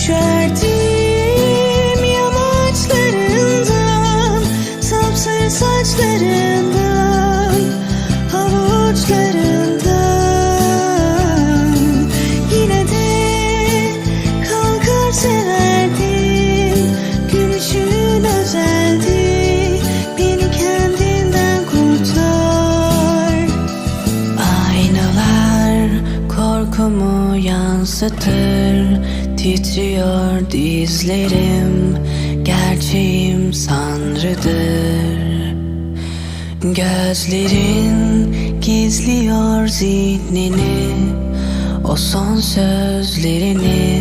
Düşerdim yamaçlarından Sapsarı saçlarından Havuçlarından. Yine de kalkar severdim Gülüşün özeldi Beni kendinden kurtar. Aynalar korkumu yansıtır Titriyor dizlerim. Gerçeğim sanrıdır. Gözlerin gizliyor zihnini. O son sözlerini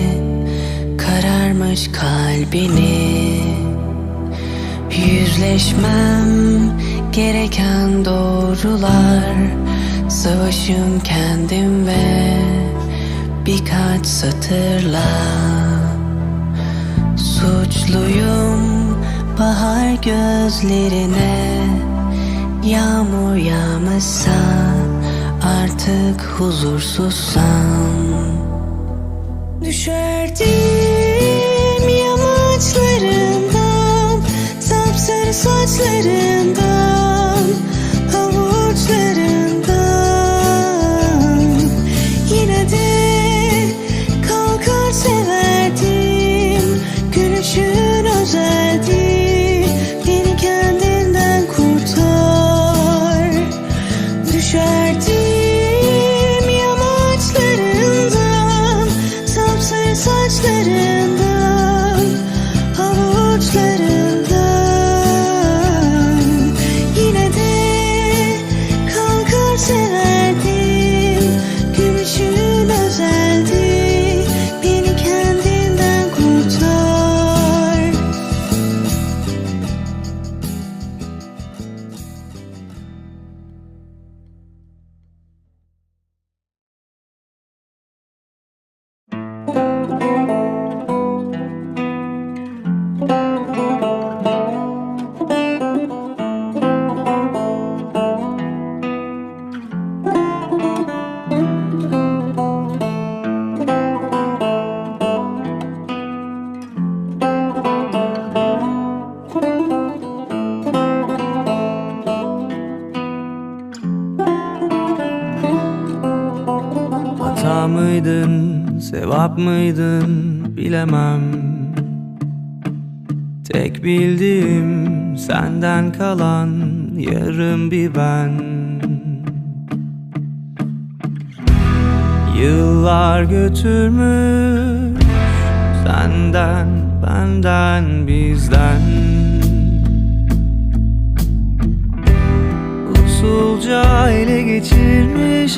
Kararmış kalbini. Yüzleşmem gereken doğrular. Savaşım kendim ve birkaç satırla. Suçluyum bahar gözlerine. Yağmur yağmışsa artık huzursuzsam. Düşerdim sevap mıydın? Bilemem. Tek bildiğim senden kalan yarım bir ben. Yıllar götürmüş senden, benden, bizden. Usulca ele geçirmiş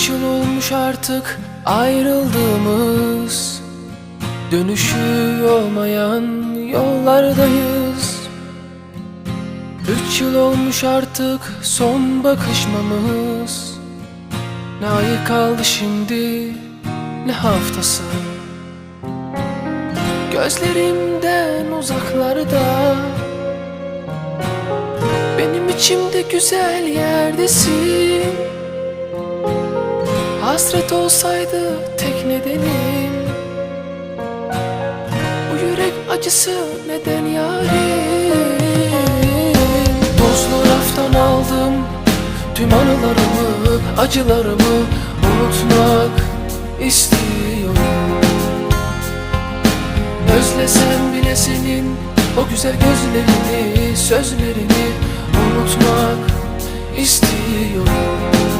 Üç yıl olmuş artık ayrıldığımız Dönüşü olmayan yollardayız. Üç yıl olmuş artık son bakışmamız. Ne ayı kaldı şimdi ne haftası. Gözlerimden uzaklarda. Benim içimde güzel yerdesin Hasret olsaydı tek nedenim. Bu yürek acısı neden yarim? Tozlu raftan aldım Tüm anılarımı, acılarımı Unutmak istiyorum. Özlesem bile senin O güzel gözlerini, sözlerini Unutmak istiyorum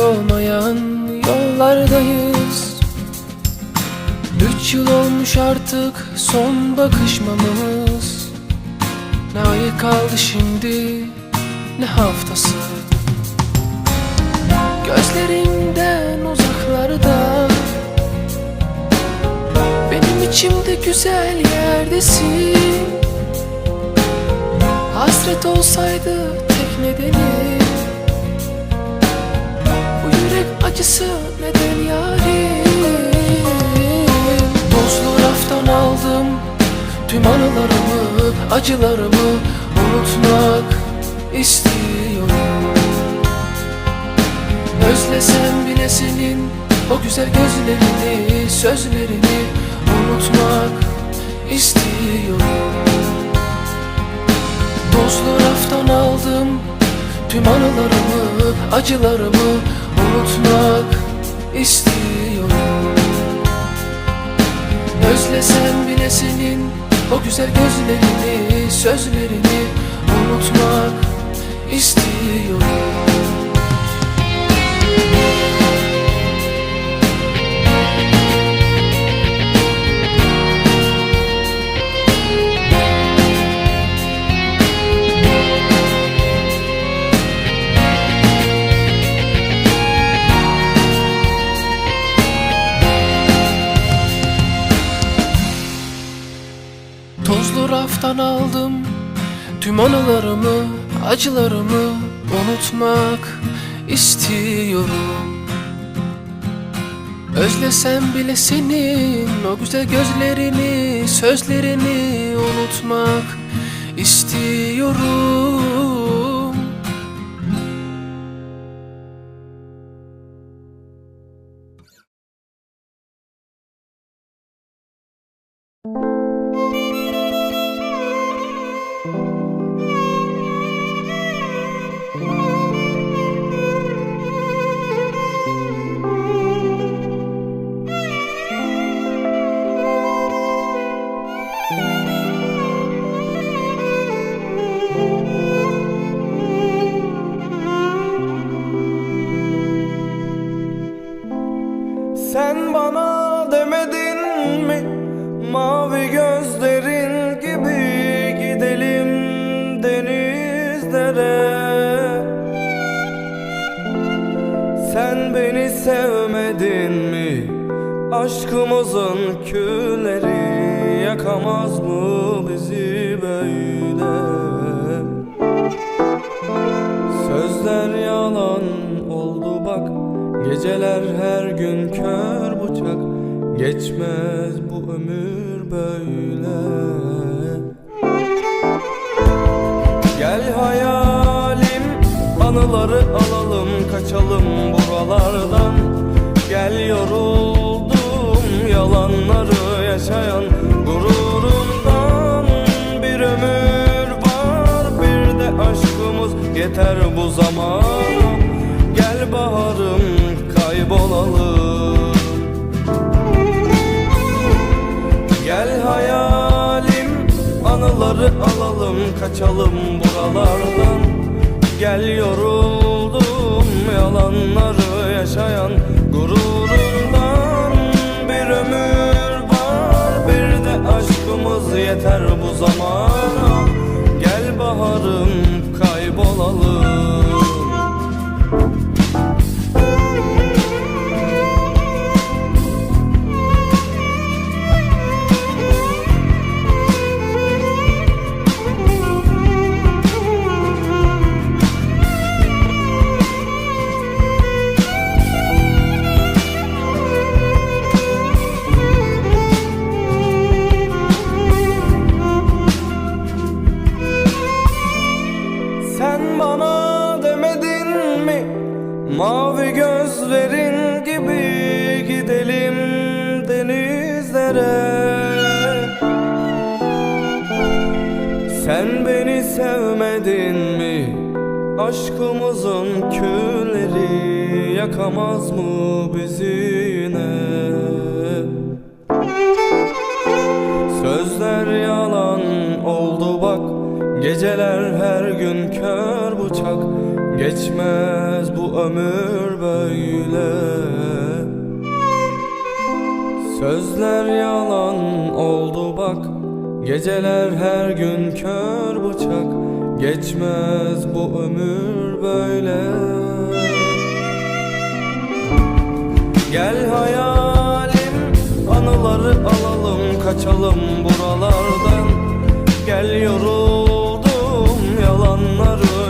olmayan yollardayız. Üç yıl olmuş artık son bakışmamız. Ne ayı kaldı şimdi ne haftası? Gözlerimden uzaklarda. Benim içimde güzel yerdesin. Hasret olsaydı tek nedeni acısı neden yarim. Tozlu raftan aldım Tüm anılarımı, acılarımı Unutmak istiyorum. Özlesem bile senin O güzel gözlerini, sözlerini Unutmak istiyorum. Tozlu raftan aldım Tüm anılarımı, acılarımı unutmak istiyorum. Özlesem bile senin o güzel gözlerini, sözlerini unutmak istiyorum. Acılarımı unutmak istiyorum. Özlesem bile senin o güzel gözlerini, sözlerini unutmak istiyorum Geçmez bu ömür böyle. Gel hayalim anıları alalım kaçalım buralardan. Gel yoruldum yalanları yaşayan gururumdan. Bir ömür var bir de aşkımız yeter bu zamana. Gel baharım kaybolalım hayalim. Anıları alalım kaçalım buralardan. Gel yoruldum yalanları yaşayan gururumdan. Bir ömür var bir de aşkımız yeter bu zamana. Gel baharım kaybolalım Aşkımızın külleri yakamaz mı bizi yine? Sözler yalan oldu bak Geceler her gün kör bıçak. Geçmez bu ömür böyle. Sözler yalan oldu bak Geceler her gün kör bıçak Geçmez bu ömür böyle. Gel hayalim anıları alalım kaçalım buralardan. Gel yoruldum yalanları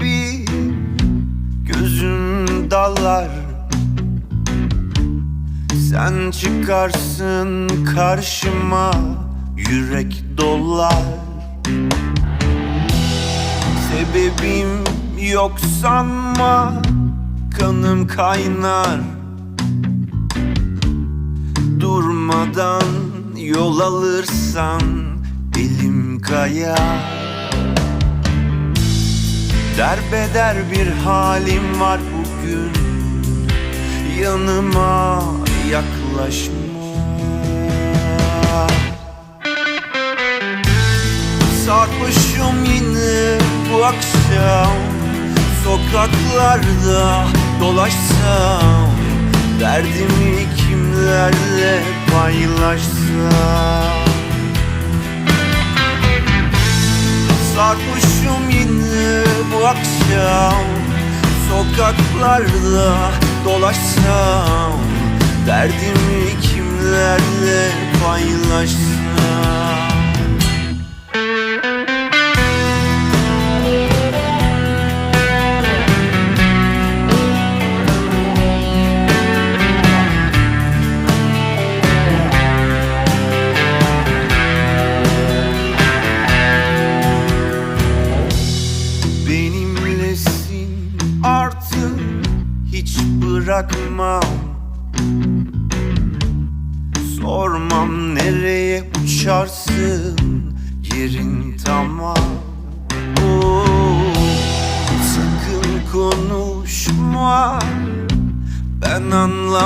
bir gözün dallar Sen çıkarsın karşıma yürek dolar. Sebebim yok sanma kanım kaynar. Durmadan yol alırsan elim kayar Derbeder bir halim var bugün. Yanıma yaklaşma. Sarhoşum yine bu akşam. Sokaklarda dolaşsam. Derdimi kimlerle paylaşsam Sarhoşum yine bu akşam. Sokaklarda dolaşsam Derdimi kimlerle paylaşsam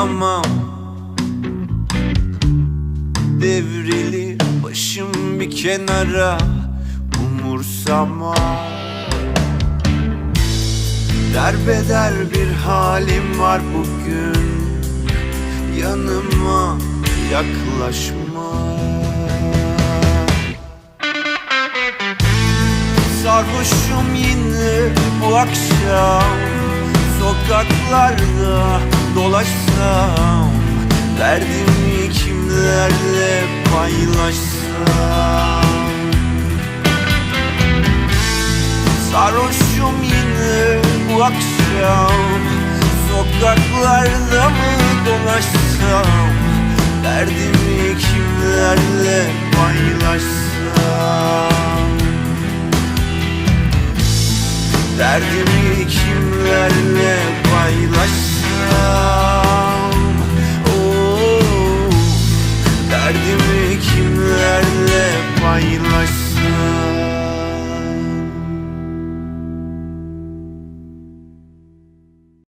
anlamam Devrilir başım bir kenara umursama Derbeder bir halim var bugün Yanıma yaklaşma. Sarhoşum yine bu akşam Sokaklarda dolaşsam Derdimi kimlerle paylaşsam? Sarhoşum yine bu akşam Sokaklarda mı dolaşsam? Derdimi kimlerle paylaşsam Derdimi kimlerle paylaşsam? Oo, Derdimi kimlerle paylaşsam